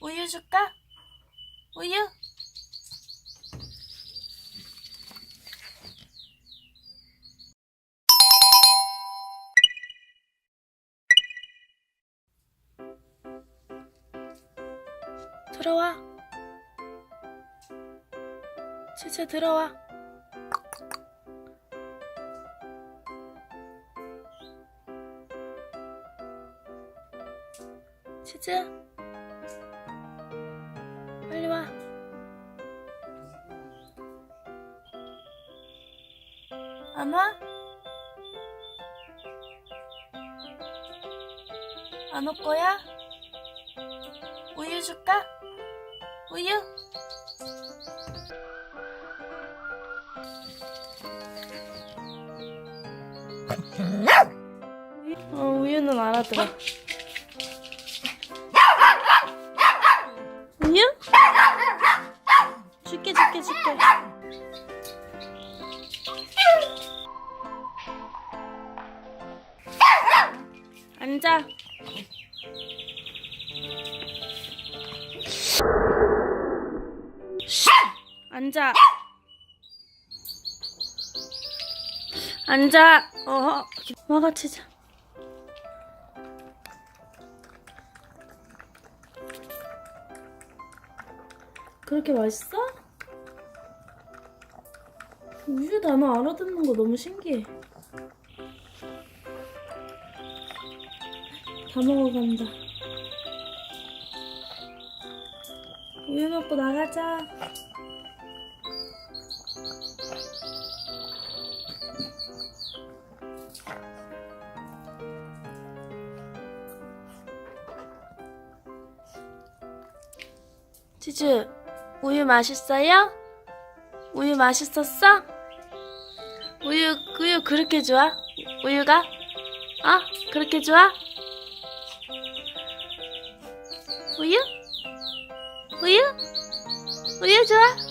우유 줄까? 우유? 들어와. 치즈 들어와. 치즈. 빨리 와. 안 와? 안 올 거야? 우유 줄까? 우유? 어, 우유는 알아들어. 줄게, 줄게, 줄게. 앉아. 앉아. 앉아. 어, 와가 치자. 그렇게 맛있어? 우유 단어 알아듣는 거 너무 신기해. 다 먹어간다. 우유 먹고 나가자. 치즈, 우유 맛있어요? 우유 맛있었어? 우유, 우유 그렇게 좋아? 우유가? 어? 그렇게 좋아? 우유? 우유? 우유 좋아?